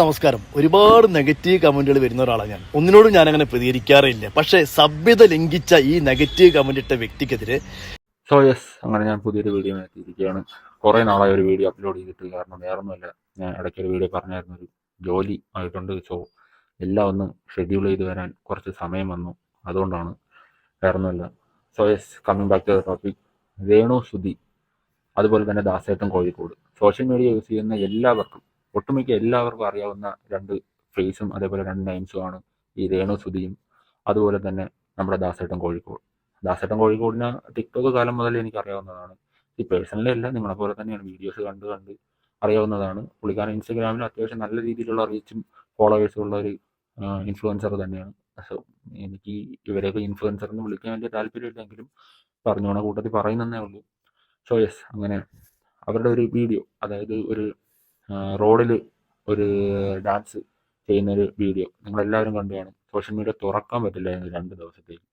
നമസ്കാരം. ഒരുപാട് നെഗറ്റീവ് കമന്റുകൾ വരുന്ന ഒരാളാണ് ഞാൻ. ഒന്നിനോടും ഞാൻ അങ്ങനെ പ്രതികരിക്കാറില്ല. പക്ഷേ സഭ്യത ലംഘിച്ച ഈ നെഗറ്റീവ് കമന്റ് ഇട്ട വ്യക്തിക്കെതിരെ സോ യെസ് അങ്ങനെ ഞാൻ പുതിയൊരു വീഡിയോ എത്തിയിരിക്കുകയാണ്. കുറേ നാളായി ഒരു വീഡിയോ അപ്ലോഡ് ചെയ്തിട്ട് കാരണം വേറൊന്നുമല്ല. ഞാൻ ഇടയ്ക്ക് ഒരു വീഡിയോ പറഞ്ഞായിരുന്നു. ഒരു ജോലി ആയിട്ടുണ്ട്. സോ എല്ലാം ഒന്ന് ഷെഡ്യൂൾ ചെയ്ത് വരാൻ കുറച്ച് സമയം വന്നു. അതുകൊണ്ടാണ് വേറൊന്നുമല്ല. So yes coming back to the topic Renu Sudhi അതുപോലെ തന്നെ ദാസേട്ടൻ കോഴിക്കോട്. സോഷ്യൽ മീഡിയ യൂസ് ചെയ്യുന്ന എല്ലാവർക്കും ഒട്ടുമിക്ക എല്ലാവർക്കും അറിയാവുന്ന രണ്ട് ഫേസും അതേപോലെ രണ്ട് നെയിംസും ആണ് ഈ രേണു സുധിയും അതുപോലെ തന്നെ നമ്മുടെ ദാസേട്ടൻ കോഴിക്കോട്. ദാസേട്ടൻ കോഴിക്കോടിന് ടിക്ടോക്ക് കാലം മുതൽ എനിക്ക് അറിയാവുന്നതാണ്. ഈ പേഴ്സണലി അല്ല നിങ്ങളെ പോലെ തന്നെയാണ് വീഡിയോസ് കണ്ട് കണ്ട് അറിയാവുന്നതാണ്. പുള്ളിക്കാരൻ ഇൻസ്റ്റഗ്രാമിൽ അത്യാവശ്യം നല്ല രീതിയിലുള്ള റീച്ചും ഫോളോവേഴ്സും ഉള്ള ഒരു ഇൻഫ്ലുവൻസർ തന്നെയാണ്. സോ എനിക്ക് ഇവരെയൊക്കെ ഇൻഫ്ലുവൻസർ എന്ന് വിളിക്കാൻ വലിയ താല്പര്യമില്ലെങ്കിലും പറഞ്ഞോണ കൂട്ടത്തിൽ പറയുന്നതേ ഉള്ളൂ. സോ യെസ് അങ്ങനെ അവരുടെ ഒരു വീഡിയോ അതായത് ഒരു റോഡിൽ ഒരു ഡാൻസ് ചെയ്യുന്ന ഒരു വീഡിയോ നിങ്ങളെല്ലാവരും കണ്ടു കാണും. സോഷ്യൽ മീഡിയ തുറക്കാൻ പറ്റില്ലായിരുന്നു രണ്ട് ദിവസത്തേക്ക്.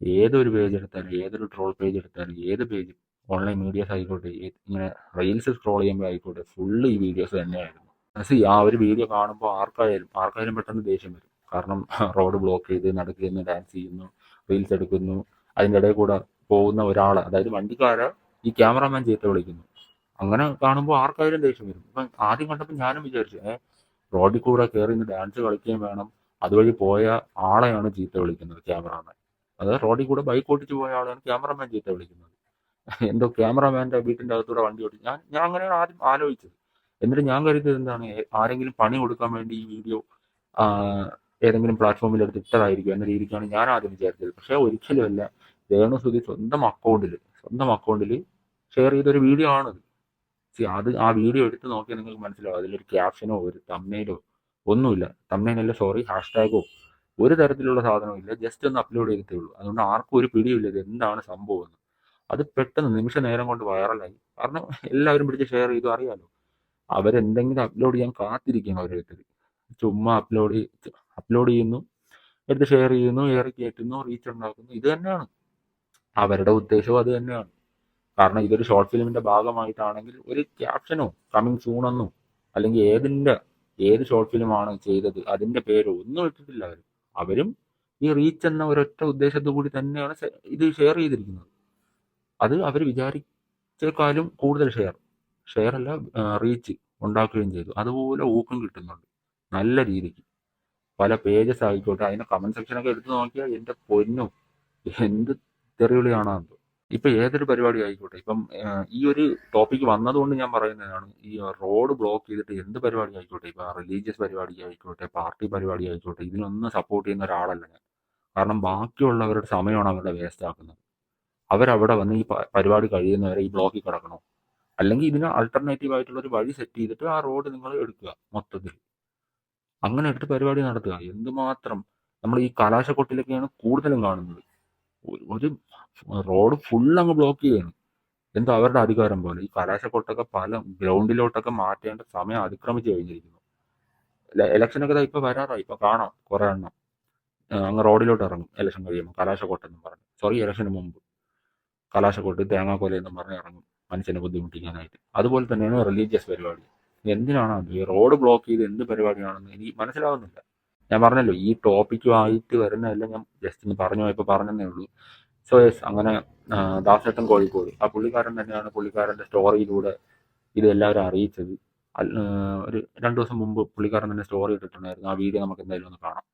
ഏതൊരു പേജ് എടുത്താലും ഏതൊരു ട്രോൾ പേജ് എടുത്താലും ഏത് പേജ് ഓൺലൈൻ മീഡിയാസ് ആയിക്കോട്ടെ ഇങ്ങനെ റീൽസ് സ്ക്രോൾ ചെയ്യുമ്പോൾ ആയിക്കോട്ടെ ഫുള്ള് ഈ വീഡിയോസ് തന്നെയായിരുന്നു. മനസ്സി ആ ഒരു വീഡിയോ കാണുമ്പോൾ ആർക്കായാലും ആർക്കായാലും പെട്ടെന്ന് ദേഷ്യം വരും. കാരണം റോഡ് ബ്ലോക്ക് ചെയ്ത് നടക്കുന്നു ഡാൻസ് ചെയ്യുന്നു റീൽസ് എടുക്കുന്നു. അതിന്റെ ഇടയിൽ കൂടെ പോകുന്ന ഒരാൾ അതായത് വണ്ടിക്കാരെ ഈ ക്യാമറാമാൻ ചീത്ത വിളിക്കുന്നു. അങ്ങനെ കാണുമ്പോൾ ആർക്കായാലും ദേഷ്യം വരും. ഇപ്പം ആദ്യം കണ്ടപ്പോൾ ഞാനും വിചാരിച്ചു ഏ റോഡിൽ കൂടെ കയറി നിന്ന് ഡാൻസ് കളിക്കുകയും വേണം. അതുവഴി പോയ ആളെയാണ് ചീത്ത വിളിക്കുന്നത് ക്യാമറാമാൻ. അത് റോഡിൽ കൂടെ ബൈക്ക് ഓടിച്ച് പോയ ആളാണ് ക്യാമറമാൻ ചീത്ത വിളിക്കുന്നത്. എന്തോ ക്യാമറമാന്റെ വീട്ടിന്റെ അകത്തൂടെ വണ്ടി ഓടിച്ചു ഞാൻ ഞാൻ അങ്ങനെയാണ് ആദ്യം ആലോചിച്ചത്. എന്നിട്ട് ഞാൻ കരുതിയത് എന്താണ് ആരെങ്കിലും പണി കൊടുക്കാൻ വേണ്ടി ഈ വീഡിയോ ഏതെങ്കിലും പ്ലാറ്റ്ഫോമിൽ എടുത്ത് ഇട്ടതായിരിക്കും എന്ന രീതിക്കാണ് ഞാൻ ആദ്യം വിചാരിച്ചത്. പക്ഷേ ഒരിക്കലും അല്ല. രേണു സുധി സ്വന്തം അക്കൗണ്ടിൽ സ്വന്തം അക്കൗണ്ടിൽ ഷെയർ ചെയ്തൊരു വീഡിയോ ആണത്. അത് ആ വീഡിയോ എടുത്ത് നോക്കിയാൽ നിങ്ങൾക്ക് മനസ്സിലാവും. അതിലൊരു ക്യാപ്ഷനോ ഒരു തമ്മയിലോ ഒന്നുമില്ല. തമ്മയിലല്ല സോറി ഹാഷ്ടാഗോ ഒരു തരത്തിലുള്ള സാധനവും ഇല്ല. ജസ്റ്റ് ഒന്ന് അപ്ലോഡ് ചെയ്തിട്ടേ ഉള്ളൂ. അതുകൊണ്ട് ആർക്കും ഒരു പിടിയില്ല ഇത് എന്താണ് സംഭവം എന്ന്. അത് പെട്ടെന്ന് നിമിഷ നേരം കൊണ്ട് വൈറലായി കാരണം എല്ലാവരും പിടിച്ച് ഷെയർ ചെയ്തു അറിയാലോ. അവരെന്തെങ്കിലും അപ്ലോഡ് ചെയ്യാൻ കാത്തിരിക്കും ഓരോരുത്തർ ചുമ്മാ അപ്ലോഡ് അപ്ലോഡ് ചെയ്യുന്നു എടുത്ത് ഷെയർ ചെയ്യുന്നു ഏറി കയറ്റുന്നു റീച്ച് ഉണ്ടാക്കുന്നു. ഇത് തന്നെയാണ്. അവരുടെ ഉദ്ദേശവും അത് തന്നെയാണ്. കാരണം ഇതൊരു ഷോർട്ട് ഫിലിമിന്റെ ഭാഗമായിട്ടാണെങ്കിൽ ഒരു ക്യാപ്ഷനോ കമ്മിങ് സൂൺ അല്ലെങ്കിൽ ഏതിന്റെ ഏത് ഷോർട്ട് ഫിലിമാണ് ചെയ്തത് അതിന്റെ പേരോ ഒന്നും ഇട്ടിട്ടില്ല അവർ അവരും ഈ റീച്ച് എന്ന ഒരൊറ്റ ഉദ്ദേശത്തുകൂടി തന്നെയാണ് ഇത് ഷെയർ ചെയ്തിരിക്കുന്നത്. അത് അവർ വിചാരിച്ചേക്കാളും കൂടുതൽ ഷെയർ ഷെയർ അല്ല റീച്ച് ഉണ്ടാക്കുകയും ചെയ്തു. അതുപോലെ ഊക്കം കിട്ടുന്നുണ്ട്. നല്ല രീതിക്ക്. പല പേജസ് ആയിക്കോട്ടെ അതിന്റെ കമന്റ് സെക്ഷനൊക്കെ എടുത്തു നോക്കിയാൽ എന്റെ പൊന്നും എന്ത് തെറിവിളിയാണോ എന്തോ ഇപ്പൊ ഏതൊരു പരിപാടി ആയിക്കോട്ടെ. ഇപ്പം ഈ ഒരു ടോപ്പിക്ക് വന്നതുകൊണ്ട് ഞാൻ പറയുന്നതാണ് ഈ റോഡ് ബ്ലോക്ക് ചെയ്തിട്ട് എന്ത് പരിപാടി ആയിക്കോട്ടെ. ഇപ്പൊ റിലീജിയസ് പരിപാടി ആയിക്കോട്ടെ പാർട്ടി പരിപാടി ആയിക്കോട്ടെ ഇതിനൊന്നും സപ്പോർട്ട് ചെയ്യുന്ന ഒരാളല്ല ഞാൻ. കാരണം ബാക്കിയുള്ളവരുടെ സമയമാണ് അവരുടെ വേസ്റ്റ് ആക്കുന്നത്. അവരവിടെ വന്ന് ഈ പരിപാടി കഴിയുന്നവരെ ഈ ബ്ലോക്കിൽ കിടക്കണോ. അല്ലെങ്കിൽ ഇതിന് ആൾട്ടർനേറ്റീവ് ആയിട്ടുള്ള ഒരു വഴി സെറ്റ് ചെയ്തിട്ട് ആ റോഡ് നിങ്ങൾ എടുക്കുക മൊത്തത്തിൽ. അങ്ങനെ എടുത്ത് പരിപാടി നടത്തുക. എന്തുമാത്രം നമ്മൾ ഈ കലാശക്കൊട്ടിലൊക്കെയാണ് കൂടുതലും കാണുന്നത്. ഒരു- റോഡ് ഫുൾ അങ്ങ് ബ്ലോക്ക് ചെയ്യാണ്. എന്തോ അവരുടെ അധികാരം പോലെ? ഈ കലാശക്കൊട്ടൊക്കെ പല ഗ്രൗണ്ടിലോട്ടൊക്കെ മാറ്റേണ്ട സമയം അതിക്രമിച്ചു കഴിഞ്ഞിരിക്കുന്നു. ഇലക്ഷനൊക്കെ ഇപ്പൊ വരാറായി. ഇപ്പൊ കാണാം കുറെ എണ്ണം. അങ്ങ് റോഡിലോട്ട് ഇറങ്ങും ഇലക്ഷൻ കഴിയുമ്പോൾ കലാശക്കോട്ട എന്ന് പറഞ്ഞു. സോറി ഇലക്ഷന് മുമ്പ്. കലാശക്കോട്ട് തേങ്ങാക്കൊല എന്നും പറഞ്ഞ് ഇറങ്ങും മനുഷ്യനെ ബുദ്ധിമുട്ടിക്കാനായിട്ട്. അതുപോലെ തന്നെയാണ് റിലീജിയസ് പരിപാടി. എന്തിനാണ് അത്? റോഡ് ബ്ലോക്ക് ചെയ്ത് എന്ത് പരിപാടിയാണെന്ന് എനിക്ക് മനസ്സിലാവുന്നില്ല. ഞാൻ പറഞ്ഞല്ലോ ഈ ടോപ്പിക്കുമായിട്ട് വരുന്നതെല്ലാം ഞാൻ ജസ്റ്റ് ഒന്ന് പറഞ്ഞു പോയപ്പോൾ പറഞ്ഞതേ ഉള്ളൂ. സോ യെസ് അങ്ങനെ ദാസേട്ടൻ കോഴിക്കോട്. ആ പുള്ളിക്കാരൻ തന്നെയാണ് പുള്ളിക്കാരന്റെ സ്റ്റോറിയിലൂടെ ഇത് എല്ലാവരും അറിയിച്ചത്. ഒരു രണ്ട് ദിവസം മുമ്പ് പുള്ളിക്കാരൻ തന്നെ സ്റ്റോറി ഇട്ടിട്ടുണ്ടായിരുന്നു. ആ വീഡിയോ നമുക്ക് എന്തായാലും ഒന്ന് കാണാം.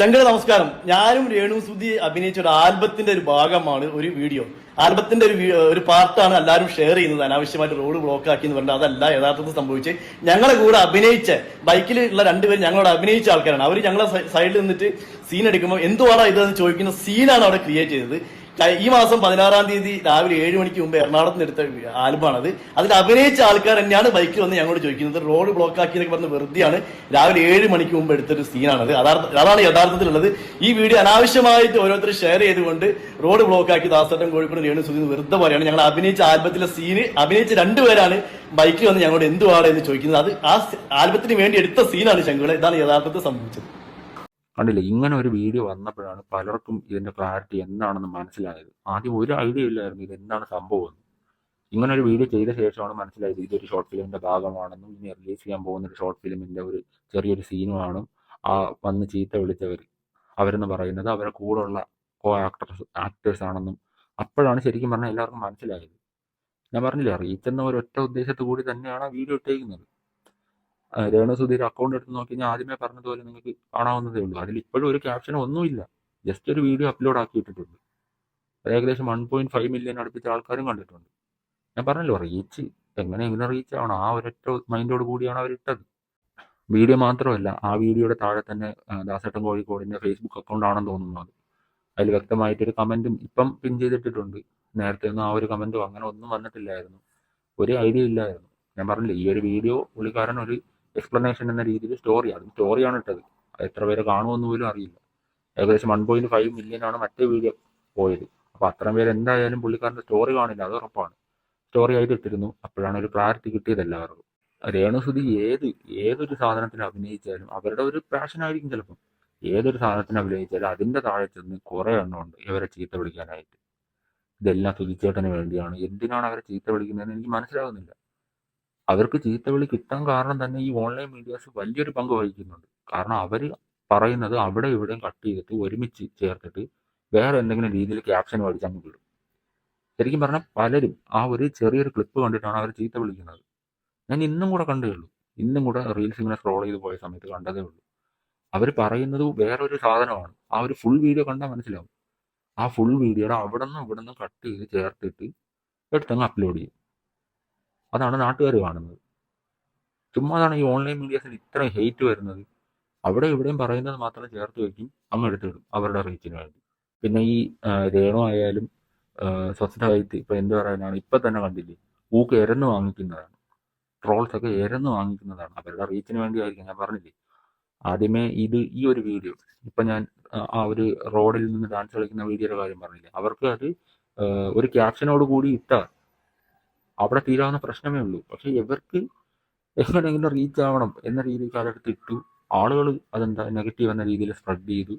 ചങ്കര നമസ്കാരം. ഞാനും രേണു സുധി അഭിനയിച്ച ഒരു ആൽബത്തിന്റെ ഒരു ഭാഗമാണ് ഒരു വീഡിയോ. ആൽബത്തിന്റെ ഒരു ഒരു പാർട്ടാണ് എല്ലാവരും ഷെയർ ചെയ്യുന്നത്. അനാവശ്യമായിട്ട് റോഡ് ബ്ലോക്ക് ആക്കി എന്ന് പറഞ്ഞാൽ അതല്ല യഥാർത്ഥത്തിൽ സംഭവിച്ച് ഞങ്ങളെ കൂടെ അഭിനയിച്ച ബൈക്കിൽ ഉള്ള രണ്ടുപേരും ഞങ്ങളോട് അഭിനയിച്ച ആൾക്കാരാണ്. അവർ ഞങ്ങളെ സൈഡിൽ നിന്നിട്ട് സീൻ എടുക്കുമ്പോൾ എന്തുവാടാ ഇതെന്ന് ചോദിക്കുന്ന സീനാണ് അവിടെ ക്രിയേറ്റ് ചെയ്തത്. ഈ മാസം പതിനാറാം തീയതി രാവിലെ ഏഴ് മണിക്ക് മുമ്പ് എറണാകുളത്ത് നിന്ന് എടുത്ത ആൽബമാണത്. അതിൽ അഭിനയിച്ച ആൾക്കാർ തന്നെയാണ് ബൈക്കിൽ വന്ന് ഞങ്ങളോട് ചോദിക്കുന്നത്. റോഡ് ബ്ലോക്ക് ആക്കി എന്നൊക്കെ പറഞ്ഞ് വെറുതെയാണ് രാവിലെ ഏഴ് മണിക്ക് മുമ്പ് എടുത്തൊരു സീനാണത്. അതാണ് യഥാർത്ഥത്തിലുള്ളത്. ഈ വീഡിയോ അനാവശ്യമായിട്ട് ഓരോരുത്തർ ഷെയർ ചെയ്തുകൊണ്ട് റോഡ് ബ്ലോക്ക് ആക്കി ദാസട്ടൻ കോഴിക്കോട് രേണു സുധീന്ന് വെറുതെ പറയാണ് ഞങ്ങൾ അഭിനയിച്ച ആൽബത്തിലെ സീന് അഭിനയിച്ച രണ്ടുപേരാണ് ബൈക്കിൽ വന്ന് ഞങ്ങളോട് എന്തുവാണ് എന്ന് ചോദിക്കുന്നത്. അത് ആ ആൽബത്തിന് വേണ്ടി എടുത്ത സീനാണ് ശങ്കുള ഇതാണ് യഥാർത്ഥത്തിൽ സംഭവിച്ചത്. കണ്ടില്ല? ഇങ്ങനെ ഒരു വീഡിയോ വന്നപ്പോഴാണ് പലർക്കും ഇതിന്റെ ക്ലാരിറ്റി എന്താണെന്ന് മനസ്സിലായത്. ആദ്യം ഒരു ഐഡിയ ഇല്ലായിരുന്നു ഇത് എന്താണ് സംഭവം ഇങ്ങനെ ഒരു വീഡിയോ ചെയ്ത ശേഷമാണ് മനസ്സിലായത് ഇതൊരു ഷോർട്ട് ഫിലിമിന്റെ ഭാഗമാണെന്നും ഇനി റിലീസ് ചെയ്യാൻ പോകുന്ന ഒരു ഷോർട്ട് ഫിലിമിന്റെ ഒരു ചെറിയൊരു സീനുമാണ് ആ വന്ന് ചീത്ത വിളിച്ചവർ അവരെന്ന് പറയുന്നത് അവരുടെ കൂടെയുള്ള കോ ആക്ടേഴ്സ് ആക്ടേഴ്സ് ആണെന്നും അപ്പോഴാണ് ശരിക്കും പറഞ്ഞാൽ എല്ലാവർക്കും മനസ്സിലായത്. ഞാൻ പറഞ്ഞില്ലേ റീച്ച് എന്ന ഒരൊറ്റ ഉദ്ദേശത്തു കൂടി തന്നെയാണ് ആ വീഡിയോ ഇട്ടേക്കുന്നത്. രേണു സുധീർ അക്കൗണ്ട് എടുത്ത് നോക്കി ഞാൻ ആദ്യമേ പറഞ്ഞതുപോലെ നിങ്ങൾക്ക് കാണാവുന്നതേ ഉള്ളൂ. അതിൽ ഇപ്പോഴും ഒരു ക്യാപ്ഷൻ ഒന്നുമില്ല. ജസ്റ്റ് ഒരു വീഡിയോ അപ്ലോഡ് ആക്കിയിട്ടിട്ടുണ്ട്. ഏകദേശം വൺ പോയിന്റ് ഫൈവ് മില്യൺ അടുപ്പിച്ച ആൾക്കാരും കണ്ടിട്ടുണ്ട്. ഞാൻ പറഞ്ഞല്ലോ റീച്ച് എങ്ങനെ എങ്ങനെ റീച്ച് ആവണം? ആ ഒരൊറ്റ മൈൻഡോട് കൂടിയാണ് അവർ ഇട്ടത്. വീഡിയോ മാത്രമല്ല ആ വീഡിയോയുടെ താഴെ തന്നെ ദാസേട്ടൻ കോഴിക്കോടിന്റെ ഫേസ്ബുക്ക് അക്കൗണ്ട് ആണെന്ന് തോന്നുന്നു അത്. അതിൽ വ്യക്തമായിട്ടൊരു കമന്റും ഇപ്പം പിൻ ചെയ്തിട്ടിട്ടുണ്ട്. നേരത്തെ ഒന്നും ആ ഒരു കമന്റും അങ്ങനെ ഒന്നും വന്നിട്ടില്ലായിരുന്നു. ഒരു ഐഡിയ ഇല്ലായിരുന്നു. ഞാൻ പറഞ്ഞില്ലേ ഈ ഒരു വീഡിയോ പുള്ളിക്കാരൻ ഒരു എക്സ്പ്ലനേഷൻ എന്ന രീതിയിൽ സ്റ്റോറി അതും സ്റ്റോറിയാണ് ഇട്ടത്. അത് എത്ര പേര് കാണുമെന്ന് പോലും അറിയില്ല. ഏകദേശം വൺ പോയിന്റ് ഫൈവ് മില്യൺ ആണ് മറ്റേ വീഡിയോ പോയത്. അപ്പൊ അത്രയും പേര് എന്തായാലും പുള്ളിക്കാരന്റെ സ്റ്റോറി കാണില്ല. അത് ഉറപ്പാണ്. സ്റ്റോറി ആയിട്ട് ഇട്ടിരുന്നു. അപ്പോഴാണ് ഒരു ക്ലാരിറ്റി കിട്ടിയത് എല്ലാവർക്കും. രേണുസുതി ഏത് ഏതൊരു സാധനത്തിൽ അഭിനയിച്ചാലും അവരുടെ ഒരു പാഷൻ ആയിരിക്കും ചിലപ്പം. ഏതൊരു സാധനത്തിന് അഭിനയിച്ചാലും അതിന്റെ താഴെ ചെന്ന് കുറെ എണ്ണമുണ്ട് ഇവരെ ചീത്ത വിളിക്കാനായിട്ട്. ഇതെല്ലാം സുതിച്ചേട്ടന് വേണ്ടിയാണ്. എന്തിനാണ് അവരെ ചീത്ത വിളിക്കുന്നതെന്ന് എനിക്ക് മനസ്സിലാകുന്നില്ല അവർക്ക് ചീത്ത വിളി കിട്ടാൻ കാരണം തന്നെ ഈ ഓൺലൈൻ മീഡിയാസ് വലിയൊരു പങ്ക് വഹിക്കുന്നുണ്ട്. കാരണം അവർ പറയുന്നത് അവിടെ ഇവിടെയും കട്ട് ചെയ്തിട്ട് ഒരുമിച്ച് ചേർത്തിട്ട് വേറെ എന്തെങ്കിലും രീതിയിൽ ക്യാപ്ഷൻ മേടിച്ച് അങ്ങ് വിടും ശരിക്കും പറഞ്ഞാൽ പലരും ആ ഒരു ചെറിയൊരു ക്ലിപ്പ് കണ്ടിട്ടാണ് അവർ ചീത്ത വിളിക്കുന്നത്. ഞാൻ ഇന്നും കൂടെ കണ്ടേ ഉള്ളൂ. ഇന്നും കൂടെ റീൽസ് ഇങ്ങനെ സ്ക്രോൾ ചെയ്ത് പോയ സമയത്ത് കണ്ടതേ ഉള്ളൂ. അവർ പറയുന്നത് വേറൊരു സാധനമാണ്. ആ ഒരു ഫുൾ വീഡിയോ കണ്ടാൽ മനസ്സിലാവും. ആ ഫുൾ വീഡിയോയുടെ അവിടെ നിന്നും ഇവിടെ നിന്നും കട്ട് ചെയ്ത് ചേർത്തിട്ട് എടുത്തങ്ങ് അപ്ലോഡ് ചെയ്യും. അതാണ് നാട്ടുകാർ കാണുന്നത്. ചുമ്മാതാണ് ഈ ഓൺലൈൻ മീഡിയാസിൽ ഇത്രയും ഹെയ്റ്റ് വരുന്നത്. അവിടെ ഇവിടെയും പറയുന്നത് മാത്രം ചേർത്ത് വയ്ക്കും അങ്ങ് എടുത്തിടും അവരുടെ റീച്ചിന് വേണ്ടി. പിന്നെ ഈ രേണു ആയാലും സ്വസ്ഥ സ്വസ്ഥമായിട്ട് ഇപ്പം എന്ത് പറയാനാണ് ഇപ്പം തന്നെ കണ്ടില്ലേ ഊക്ക് എരന്ന് വാങ്ങിക്കുന്നതാണ്. ട്രോൾസ് ഒക്കെ എരന്ന് വാങ്ങിക്കുന്നതാണ്. അവരുടെ റീച്ചിന് വേണ്ടിയായിരിക്കും ഞാൻ പറഞ്ഞില്ലേ. ആദ്യമേ ഇത് ഈ ഒരു വീഡിയോ ഇപ്പം ഞാൻ ആ ഒരു റോഡിൽ നിന്ന് ഡാൻസ് കളിക്കുന്ന വീഡിയോയുടെ കാര്യം പറഞ്ഞില്ലേ. അവർക്ക് അത് ഒരു ക്യാപ്ഷനോട് കൂടി ഇട്ടാൽ അവിടെ തീരാവുന്ന പ്രശ്നമേ ഉള്ളൂ. പക്ഷെ ഇവർക്ക് എങ്ങനെയെങ്കിലും റീച്ച് ആവണം എന്ന രീതിയിൽ അതെടുത്ത് ഇട്ടു ആളുകൾ അതെന്താ നെഗറ്റീവ് എന്ന രീതിയിൽ സ്പ്രെഡ് ചെയ്തു.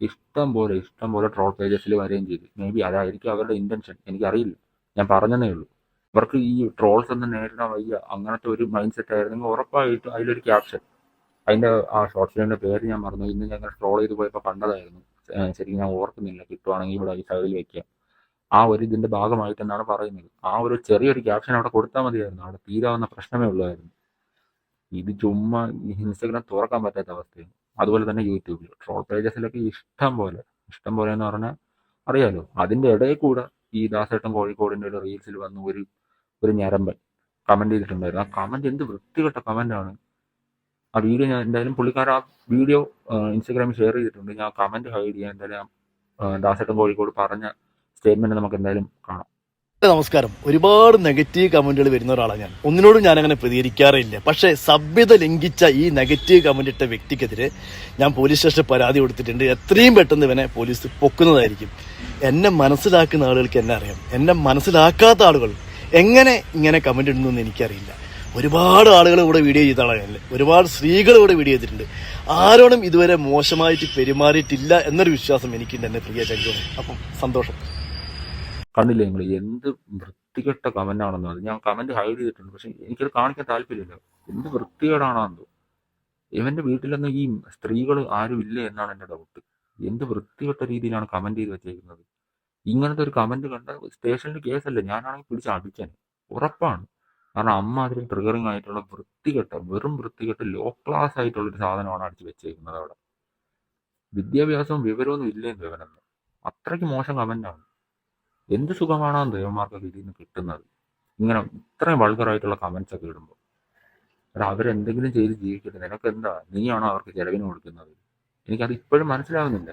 ഇഷ്ടം പോലെ ഇഷ്ടം പോലെ ട്രോൾ പേജസിൽ വരികയും ചെയ്തു. മേ ബി അതായിരിക്കും അവരുടെ ഇന്റൻഷൻ എനിക്കറിയില്ല. ഞാൻ പറഞ്ഞതേ ഉള്ളൂ. ഇവർക്ക് ഈ ട്രോൾസ് ഒന്നും നേരിടാൻ വയ്യ. അങ്ങനത്തെ ഒരു മൈൻഡ് സെറ്റ് ആയിരുന്നെങ്കിൽ ഉറപ്പായിട്ടും അതിലൊരു ക്യാപ്ഷൻ അതിന്റെ ആ ഷോർട്ട് ഫിലിമിന്റെ പേര് ഞാൻ മറന്നു ഇന്ന് ഞങ്ങൾ ട്രോൾ ചെയ്ത് പോയപ്പോൾ കണ്ടതായിരുന്നു. ശരിക്കും ഞാൻ ഓർക്കുന്നില്ല. കിട്ടുവാണെങ്കിൽ ഇവിടെ ഈ സൈഡിൽ വെക്കാം. ആ ഒരു ഇതിന്റെ ഭാഗമായിട്ടെന്നാണ് പറയുന്നത്. ആ ഒരു ചെറിയൊരു ക്യാപ്ഷൻ അവിടെ കൊടുത്താൽ മതിയായിരുന്നു. അവിടെ തീരാവുന്ന പ്രശ്നമേ ഉള്ളായിരുന്നു. ഇത് ചുമ്മാ ഇൻസ്റ്റഗ്രാം തുറക്കാൻ പറ്റാത്ത അവസ്ഥയാണ്. അതുപോലെ തന്നെ യൂട്യൂബിൽ. ട്രോൾ പേജസിലൊക്കെ ഇഷ്ടം പോലെ. ഇഷ്ടം പോലെ എന്ന് പറഞ്ഞാൽ അറിയാലോ അതിന്റെ ഇടയിൽ കൂടെ ഈ ദാസേട്ടൻ കോഴിക്കോടിന്റെ ഒരു റീൽസിൽ വന്ന ഒരു ഒരു ഞരമ്പൻ കമന്റ് ചെയ്തിട്ടുണ്ടായിരുന്നു. ആ കമന്റ് എന്ത് വൃത്തികെട്ട കമന്റ് ആണ്. ആ വീഡിയോ ഞാൻ എന്തായാലും പുള്ളിക്കാരൻ ആ വീഡിയോ ഇൻസ്റ്റാഗ്രാമിൽ ഷെയർ ചെയ്തിട്ടുണ്ട്. ഞാൻ കമന്റ് ഹൈഡ് ചെയ്യാൻ എന്തായാലും ദാസേട്ടൻ കോഴിക്കോട് പറഞ്ഞ സ്റ്റേറ്റ്മെന്റ് നമുക്ക് എന്തായാലും കാണാം നമസ്കാരം. ഒരുപാട് നെഗറ്റീവ് കമന്റുകൾ വരുന്ന ഒരാളാണ് ഞാൻ. ഒന്നിനോടും ഞാൻ അങ്ങനെ പ്രതികരിക്കാറില്ല. പക്ഷേ സഭ്യത ലംഘിച്ച ഈ നെഗറ്റീവ് കമന്റ് ഇട്ട വ്യക്തിക്കെതിരെ ഞാൻ പോലീസ് സ്റ്റേഷനിൽ പരാതി കൊടുത്തിട്ടുണ്ട്. എത്രയും പെട്ടെന്ന് ഇവനെ പോലീസ് പൊക്കുന്നതായിരിക്കും. എന്നെ മനസ്സിലാക്കുന്ന ആളുകൾക്ക് എന്നെ അറിയാം. എന്നെ മനസ്സിലാക്കാത്ത ആളുകൾ എങ്ങനെ ഇങ്ങനെ കമന്റ് ഇടുന്നു എനിക്കറിയില്ല. ഒരുപാട് ആളുകൾ ഇവിടെ വീഡിയോ ചെയ്ത ആളാണ് ഒരുപാട് സ്ത്രീകൾ ഇവിടെ വീഡിയോ ചെയ്തിട്ടുണ്ട്. ആരോടും ഇതുവരെ മോശമായിട്ട് പെരുമാറിയിട്ടില്ല എന്നൊരു വിശ്വാസം എനിക്കുണ്ട് എന്നെ പ്രിയ ചങ്കോ അപ്പം സന്തോഷം. കണ്ടില്ലേ നിങ്ങൾ എന്ത് വൃത്തികെട്ട കമന്റ് ആണെന്നോ അത് ഞാൻ കമന്റ് ഹൈഡ് ചെയ്തിട്ടുണ്ട്. പക്ഷെ എനിക്കത് കാണിക്കാൻ താല്പര്യമില്ല. എന്ത് വൃത്തികേടാണെന്നോ ഇവന്റെ വീട്ടിലൊന്നും ഈ സ്ത്രീകൾ ആരും ഇല്ല എന്നാണ് എന്റെ ഡൗട്ട് എന്ത് വൃത്തികെട്ട രീതിയിലാണ് കമന്റ് ചെയ്ത് വെച്ചേക്കുന്നത്? ഇങ്ങനത്തെ ഒരു കമന്റ് കണ്ട സ്റ്റേഷനിൽ കേസല്ലേ? ഞാനാണെങ്കിൽ പിടിച്ച് അടിക്കാൻ ഉറപ്പാണ്. കാരണം അമ്മ അതിൽ ട്രിഗറിങ് ആയിട്ടുള്ള വൃത്തികെട്ട വെറും വൃത്തികെട്ട ലോ ക്ലാസ് ആയിട്ടുള്ള ഒരു സാധനമാണ് അടിച്ചു വെച്ചേക്കുന്നത് അവിടെ. വിദ്യാഭ്യാസവും വിവരമൊന്നും ഇല്ലേന്ന് വിവരം അത്രയ്ക്ക് മോശം കമന്റാണ് എന്ത് സുഖമാണോ ദേവന്മാർക്കൊക്കെ ഇതിൽ നിന്ന് കിട്ടുന്നത്? ഇങ്ങനെ ഇത്രയും വൾഗറായിട്ടുള്ള കമൻസ് ഒക്കെ ഇടുമ്പോൾ എടാ അവരെന്തെങ്കിലും ചെയ്ത് ജീവിക്കട്ടെ. നിനക്ക് എന്താ നീയാണോ അവർക്ക് ചെലവിന് കൊടുക്കുന്നത്? എനിക്കത് ഇപ്പോഴും മനസ്സിലാവുന്നില്ല.